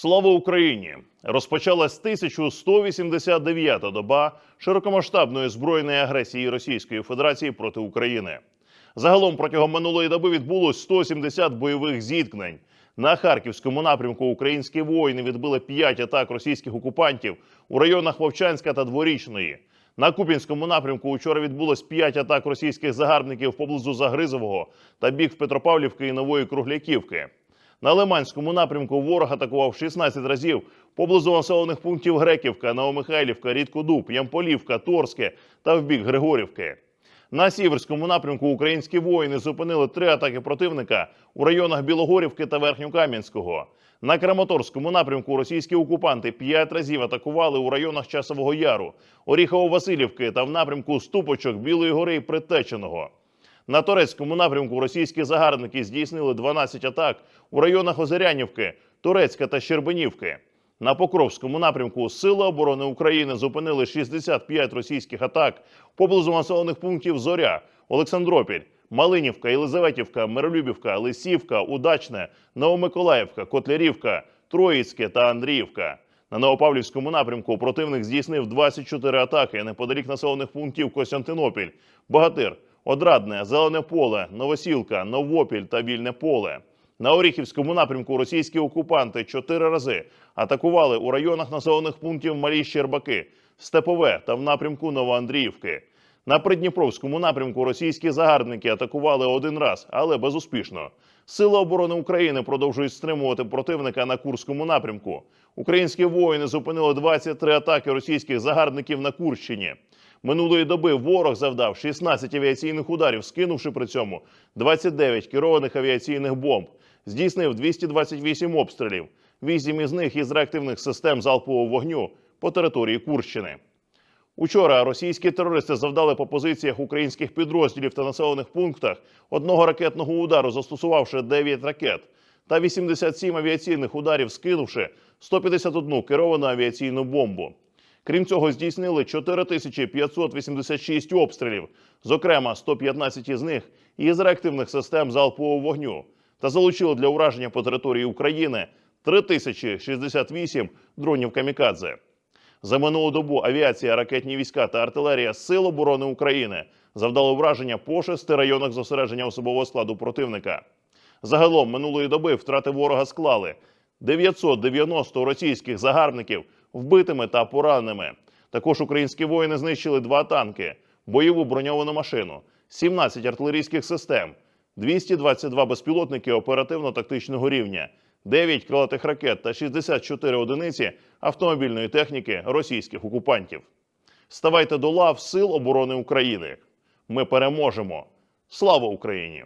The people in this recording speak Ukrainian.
Слава Україні! Розпочалась 1189-та доба широкомасштабної збройної агресії Російської Федерації проти України. Загалом протягом минулої доби відбулось 170 бойових зіткнень. На харківському напрямку українські воїни відбили 5 атак російських окупантів у районах Вовчанська та Дворічної. На Купінському напрямку учора відбулось 5 атак російських загарбників поблизу Загризового та бік Петропавлівки і Нової Кругляківки. На Лиманському напрямку ворог атакував 16 разів поблизу населених пунктів Греківка, Новомихайлівка, Рідкодуб, Ямполівка, Торське та в бік Григорівки. На сіверському напрямку українські воїни зупинили три атаки противника у районах Білогорівки та Верхньокам'янського. На Краматорському напрямку російські окупанти п'ять разів атакували у районах Часового Яру, Оріхово-Василівки та в напрямку Ступочок, Білої гори і Притеченого. На турецькому напрямку російські загарбники здійснили 12 атак у районах Озерянівки, Турецька та Щербинівки. На Покровському напрямку Сили оборони України зупинили 65 російських атак поблизу населених пунктів Зоря, Олександропіль, Малинівка, Єлизаветівка, Миролюбівка, Лисівка, Удачне, Новомиколаївка, Котлярівка, Троїцьке та Андріївка. На Новопавлівському напрямку противник здійснив 24 атаки неподалік населених пунктів Костянтинопіль, Богатир, Одрадне, Зелене поле, Новосілка, Новопіль та Вільне поле. На Оріхівському напрямку російські окупанти чотири рази атакували у районах населених пунктів Малі Щербаки, Степове та в напрямку Новоандріївки. На Придніпровському напрямку російські загарбники атакували один раз, але безуспішно. Сили оборони України продовжують стримувати противника на Курському напрямку. Українські воїни зупинили 23 атаки російських загарбників на Курщині. Минулої доби ворог завдав 16 авіаційних ударів, скинувши при цьому 29 керованих авіаційних бомб, здійснив 228 обстрілів, 8 із них із реактивних систем залпового вогню по території Курщини. Учора російські терористи завдали по позиціях українських підрозділів та населених пунктах одного ракетного удару, застосувавши 9 ракет, та 87 авіаційних ударів, скинувши 151 керовану авіаційну бомбу. Крім цього, здійснили 4586 обстрілів, зокрема 115 із них із реактивних систем залпового вогню, та залучили для ураження по території України 3068 дронів камікадзе. За минулу добу авіація, ракетні війська та артилерія Сил оборони України завдали враження по шести районах зосередження особового складу противника. Загалом минулої доби втрати ворога склали 990 російських загарбників вбитими та пораненими. Також українські воїни знищили два танки, бойову броньовану машину, 17 артилерійських систем, 222 безпілотники оперативно-тактичного рівня, 9 крилатих ракет та 64 одиниці автомобільної техніки російських окупантів. Ставайте до лав Сил оборони України. Ми переможемо. Слава Україні!